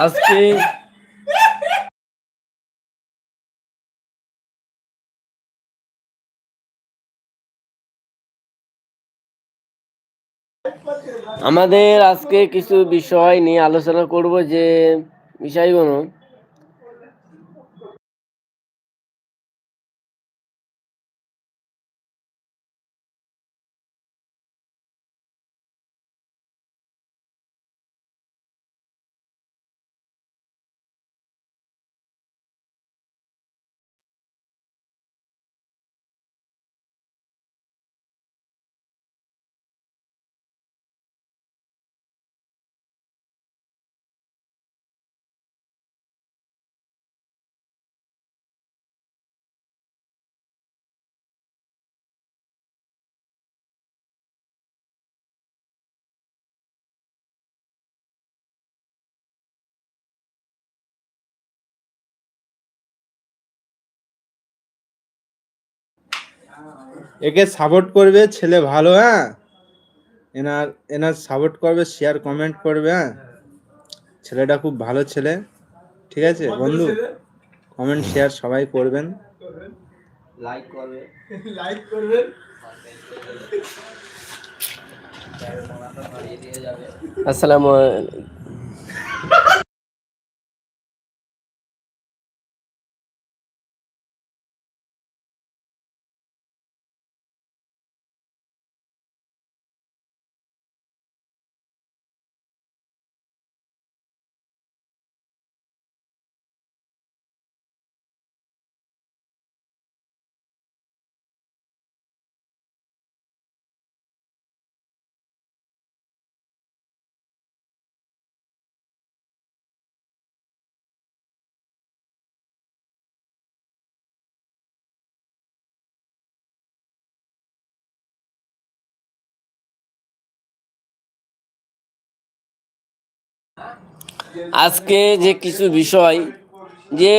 আজকে আমাদের আজকে কিছু বিষয় নিয়ে আলোচনা করব যে বিষয়গুলো একে সাপোর্ট করবে ছেলে ভালো হ্যাঁ? এনার এনার সাপোর্ট করবে শেয়ার কমেন্ট করবে হ্যাঁ? ছেলেটা খুব ভালো ছেলে ঠিক আছে? বন্ধু কমেন্ট শেয়ার সবাই করবেন। লাইক করবে। লাইক করবেন আসসালামু আজকে যে কিছু বিষয়, যে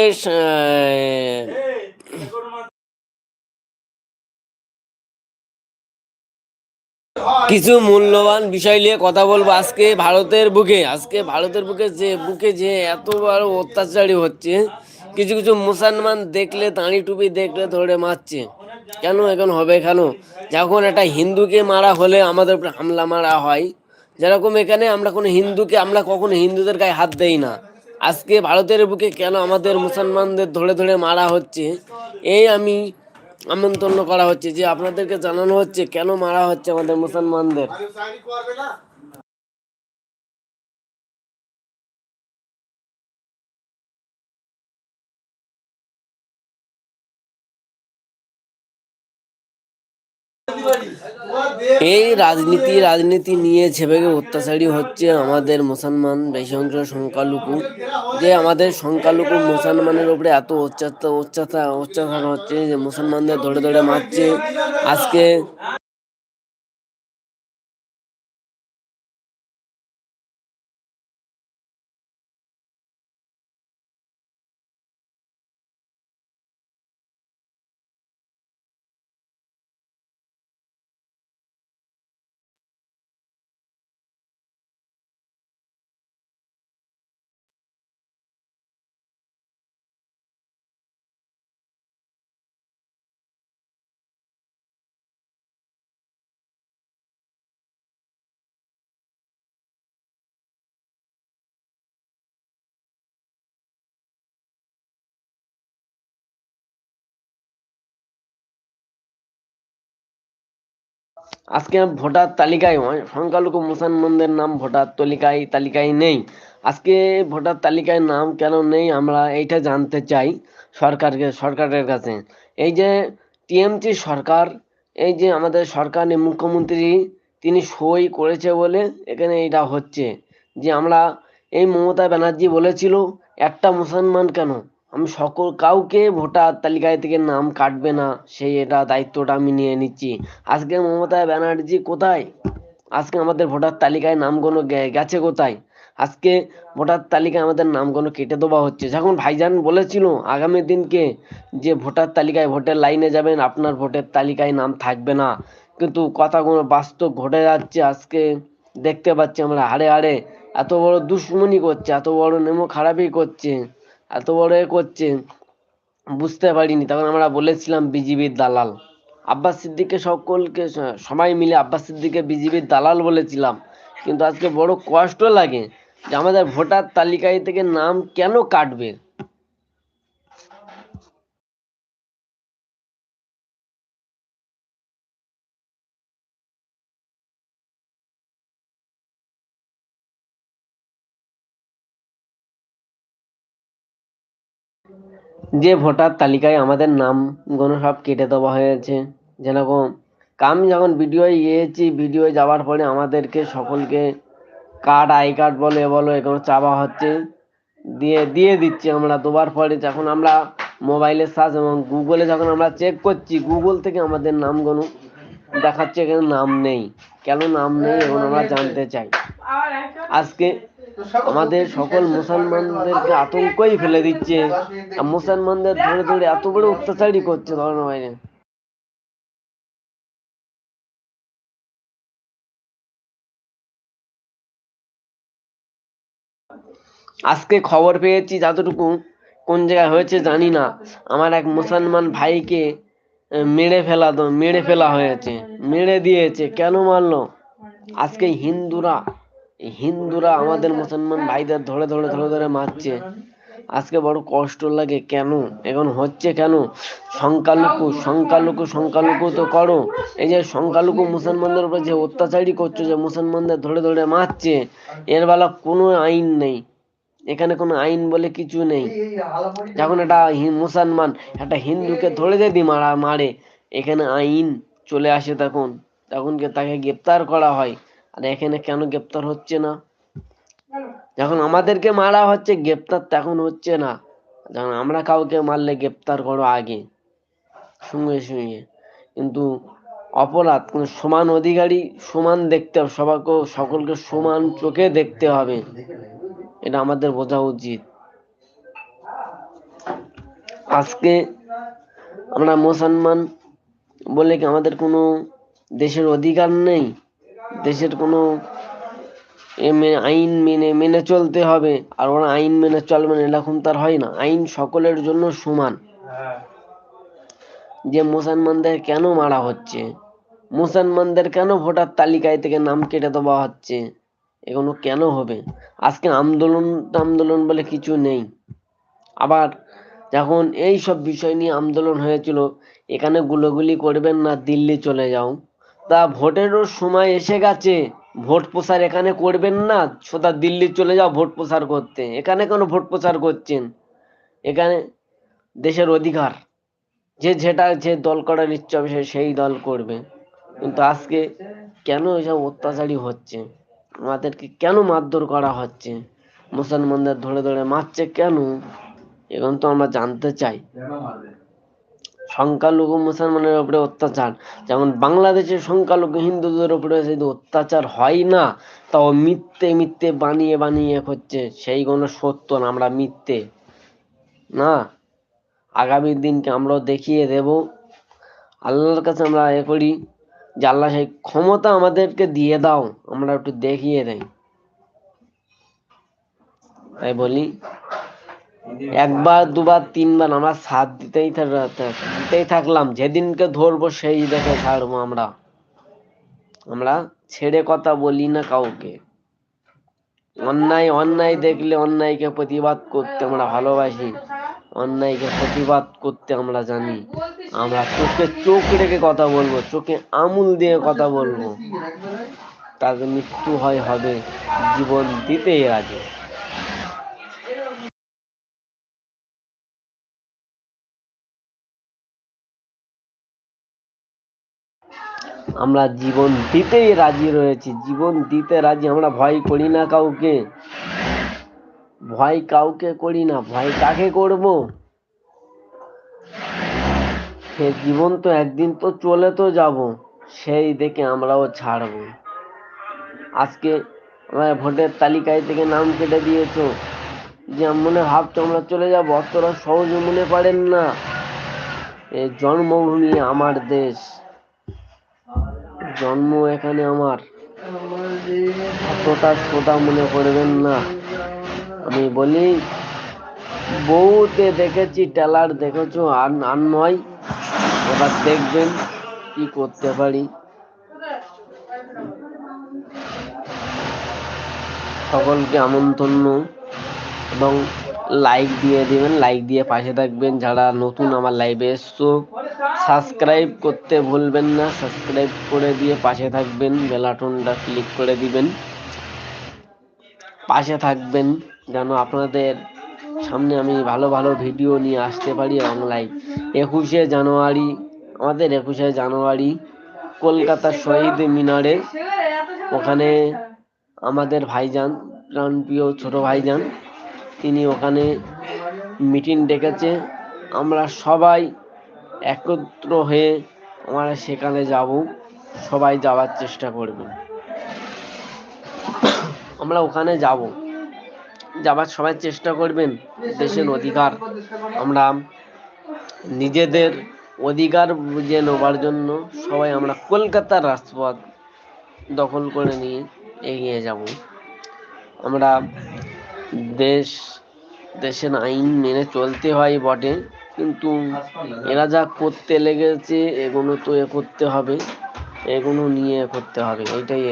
কিছু মূল্যবান বিষয় নিয়ে কথা বলব আজকে ভারতের বুকে। আজকে ভারতের বুকে যে বুকে যে এত বড় অত্যাচারী হচ্ছে, কিছু কিছু মুসলমান দেখলে, দাঁড়ি টুপি দেখলে ধরে মারছে। কেন এখন হবে কেন? যখন একটা হিন্দুকে মারা হলে আমাদের উপরে হামলা মারা হয় যেরকম এখানে আমরা কোনো হিন্দুকে, আমরা কখনো হিন্দুদের গায়ে হাত দেই না। আজকে ভারতের বুকে কেন আমাদের মুসলমানদের ধরে ধরে মারা হচ্ছে, এই আমি আমন্ত্রণ করা হচ্ছে যে আপনাদেরকে জানানো হচ্ছে কেন মারা হচ্ছে আমাদের মুসলমানদের। এই রাজনীতি রাজনীতি নিয়ে ছেবেকে অত্যাচারী হচ্ছে আমাদের মুসলমান বেশি অংশ সংখ্যালঘু। যে আমাদের সংখ্যালঘু মুসলমানের উপরে এত অত্যাচার অত্যাচার অত্যাচার হচ্ছে যে মুসলমানদের ধরে ধরে মারছে। আজকে আজকে ভোটার তালিকায় সংখ্যালঘু মুসলমানদের নাম ভোটার তালিকায় তালিকায় নেই। আজকে ভোটার তালিকায় নাম কেন নেই আমরা এইটা জানতে চাই সরকারকে, সরকারের কাছে। এই যে টিএমসি সরকার, এই যে আমাদের সরকার মুখ্যমন্ত্রী তিনি সই করেছে বলে এখানে এটা হচ্ছে যে আমরা এই মমতা ব্যানার্জি বলেছিল, একটা মুসলমান কেন? আমি সকল কাউকে ভোটার তালিকায় থেকে নাম কাটবে না, সেই এটা দায়িত্বটা আমি নিয়ে নিচ্ছি। আজকে মমতা ব্যানার্জি কোথায়? আজকে আমাদের ভোটার তালিকায় নামগুলো গে- গেছে কোথায়? আজকে ভোটার তালিকায় আমাদের নামগুলো কেটে দেওয়া হচ্ছে। যখন ভাইজান বলেছিল আগামী দিনকে যে ভোটার তালিকায় ভোটের লাইনে যাবেন, আপনার ভোটের তালিকায় নাম থাকবে না। কিন্তু কথাগুলো বাস্তব ঘটে যাচ্ছে আজকে। দেখতে পাচ্ছি আমরা হাড়ে হাড়ে। এত বড় দুশ্মনী করছে, এত বড় নেমো খারাপই করছে। এত বড় এ করছে, বুঝতে পারিনি। তখন আমরা বলেছিলাম বিজিবির দালাল। আব্বাস সিদ্দিককে সকলকে সবাই মিলে আব্বাস সিদ্দিককে বিজিবির দালাল বলেছিলাম। কিন্তু আজকে বড় কষ্ট লাগে যে আমাদের ভোটার তালিকায় থেকে নাম কেন কাটবে? যে ভোটার তালিকায় আমাদের নামগুলো সব কেটে দেওয়া হয়েছে। যেরকম আমি যখন ভিডিও গিয়েছি ভিডিও যাওয়ার পরে আমাদেরকে সকলকে কার্ড, আই কার্ড বলো, এ বলো, এগুলো চাওয়া হচ্ছে। দিয়ে দিয়ে দিচ্ছি আমরা দুবার পরে। যখন আমরা মোবাইলে সার্চ এবং গুগলে যখন আমরা চেক করছি গুগল থেকে আমাদের নামগুলো দেখাচ্ছে এখানে নাম নেই। কেন নাম নেই? এখন আমরা জানতে চাই। আজকে আমাদের সকল মুসলমানদেরকে আতঙ্কই ফেলে দিচ্ছে। মুসলমানদের ধরে ধরে এত বড় অত্যাচারই করছে ধর্ম বাইরে আজকে খবর পেয়েছি যতটুকু, কোন জায়গায় হয়েছে জানি না। আমার এক মুসলমান ভাইকে মেরে ফেলা মেরে ফেলা হয়েছে, মেরে দিয়েছে। কেন মারলো? আজকে হিন্দুরা হিন্দুরা আমাদের মুসলমান ভাইদের ধরে ধরে ধরে ধরে মারছে। আজকে বড় কষ্ট লাগে কেন? এখন হচ্ছে কেন? সংখ্যালঘু সংখ্যালঘু সংখ্যালঘু তো করো। এই যে সংখ্যালঘু মুসলমানদের উপর যে অত্যাচারই করছ যে মুসলমানদের ধরে ধরে মারছে এর বেলা কোনো আইন নেই। এখানে কোনো আইন বলে কিছু নেই। যখন একটা মুসলমান একটা হিন্দুকে ধরে যদি মারা মারে এখানে আইন চলে আসে তখন। তখন তাকে গ্রেপ্তার করা হয়? আর এখানে কেন গ্রেপ্তার হচ্ছে না? যখন আমাদেরকে মারা হচ্ছে গ্রেপ্তার তখন হচ্ছে না। যখন আমরা কাউকে মারলে গ্রেপ্তার করো আগে সঙ্গে সঙ্গে কিন্তু অপরাধ কিন্তু সমান অধিকারী সমান দেখতে হবে সবাইকে সকলকে সমান চোখে দেখতে হবে। এটা আমাদের বোঝা উচিত। আজকে আমরা মুসলমান বলে কি আমাদের কোনো দেশের অধিকার নেই? দেশের কোনো এ আইন মেনে মেনে চলতে হবে। আর ওরা আইন মেনে চলবে না এরকম তার হয় না। আইন সকলের জন্য সমান। যে মুসলমানদের কেন মারা হচ্ছে? মুসলমানদের কেন ভোটার তালিকায় থেকে নাম কেটে দেওয়া হচ্ছে? এগুলো কেন হবে? আজকে আন্দোলন আন্দোলন বলে কিছু নেই। আবার যখন এই সব বিষয় নিয়ে আন্দোলন হয়েছিল এখানে গুলোগুলি করবেন না দিল্লি চলে যাও। তা ভোটেরও সময় এসে গেছে। ভোট প্রচার এখানে করবেন না, সোজা দিল্লি চলে যাও ভোট প্রচার করতে। এখানে কেন ভোট প্রচার করছেন? এখানে দেশের অধিকার। যে যেটা যে দল করার ইচ্ছা হবে সে সেই দল করবে। কিন্তু আজকে কেন এসব অত্যাচারী হচ্ছে? আমাদেরকে কেন মারধর করা হচ্ছে? মুসলমানদের ধরে ধরে মারছে কেন? এখন তো আমরা জানতে চাই। সংখ্যালঘু মুসলমানের উপরে অত্যাচার। যেমন বাংলাদেশের সংখ্যালঘু হিন্দুদের উপরে যদি অত্যাচার হয় না, তাও মিথ্যে মিথ্যে বানিয়ে বানিয়ে হচ্ছে। সেইগুলো সত্য না, আমরা মিথ্যে। না। আগামী দিনকে আমরাও দেখিয়ে দেব। আল্লাহর কাছে আমরা এ করি যে আল্লাহ সেই ক্ষমতা আমাদেরকে দিয়ে দাও, আমরা একটু দেখিয়ে দেই। তাই বলি। একবার, দুবার, তিনবার আমরা সাথ দিতেই দিতেই থাকলাম। যেদিনকে ধরবো সেই দেখে ছাড়বো আমরা। আমরা ছেড়ে কথা বলি না কাউকে। অন্যায় অন্যায় দেখলে অন্যায়কে প্রতিবাদ করতে আমরা ভালোবাসি। অন্যায়কে প্রতিবাদ করতে আমরা জানি। আমরা চোখে চোখ রেখে কথা বলব, চোখে আমুল দিয়ে কথা বলব। তার মৃত্যু হয় হবে জীবন দিতেই রাজি। আমরা জীবন দিতেই রাজি রয়েছি, জীবন দিতে রাজি আমরা ভয় করি না কাউকে। ভয় কাউকে করি না, ভয় কাকে করব? সে জীবন তো একদিন তো চলে তো যাব, সেই দেখে আমরাও ছাড়বো। আজকে আমার ভোটের তালিকায় থেকে নাম কেটে দিয়েছ, যে মনে ভাবছ আমরা চলে যাব, অতটা সহজে মনে পারেন না। এই জন্মভূমি আমার দেশ। জন্ম এখানে আমার। অতটা সোদা মনে করবেন না। আমি বলি, বউতে দেখেছি, টেলার দেখেছ, আর আর নয়। এবার দেখবেন কি করতে পারি। সকলকে আমন্ত্রণ এবং লাইক দিয়ে দিবেন। লাইক দিয়ে পাশে থাকবেন। যারা নতুন আমার লাইভে এসছো সাবস্ক্রাইব করতে ভুলবেন না, সাবস্ক্রাইব করে দিয়ে পাশে থাকবেন বেলাটনটা ক্লিক করে দিবেন। পাশে থাকবেন, যেন আপনাদের সামনে আমি ভালো ভালো ভিডিও নিয়ে আসতে পারি বাংলায় একুশে জানুয়ারি, আমাদের একুশে জানুয়ারি, কলকাতার শহীদ মিনারে। ওখানে আমাদের ভাইজান প্রাণপ্রিয় ছোট ভাইজান, তিনি ওখানে মিটিং ডেকেছে। আমরা সবাই একত্র হয়ে আমরা সেখানে যাব, সবাই যাওয়ার চেষ্টা করবেন আমরা ওখানে যাব। যাবার সবাই চেষ্টা করবেন, দেশের অধিকার। আমরা নিজেদের অধিকার বুঝে নেবার জন্য সবাই আমরা কলকাতার রাজপথ দখল করে নিয়ে এগিয়ে যাব। আমরা দেশ, দেশের আইন মেনে চলতে হয় বটে। কিন্তু এরা যা করতে লেগেছে, এগুলো তো এ করতে হবে। এগুলো নিয়ে এ করতে হবে, এটাই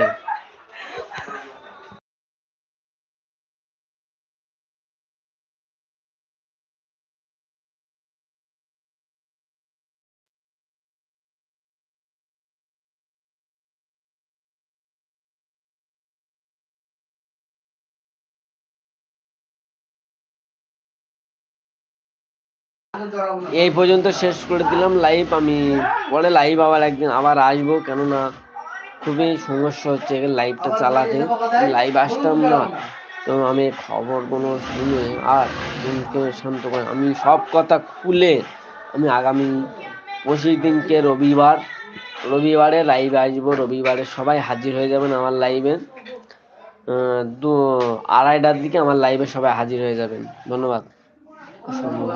এই পর্যন্ত শেষ করে দিলাম লাইভ আমি পরে লাইভ আবার একদিন আবার আসব কেননা খুবই সমস্যা হচ্ছে লাইভটা চালাতে। লাইভ আসতাম না। তো আমি খবরগুলো শুনে আর মনকে শান্ত করে আমি সব কথা খুলে আমি আগামী পঁচিশ দিনকে রবিবার রবিবারে লাইভে আসব। রবিবারে সবাই হাজির হয়ে যাবেন আমার লাইভে দু আড়াইটার দিকে আমার লাইভে সবাই হাজির হয়ে যাবেন। ধন্যবাদ। সম্ভব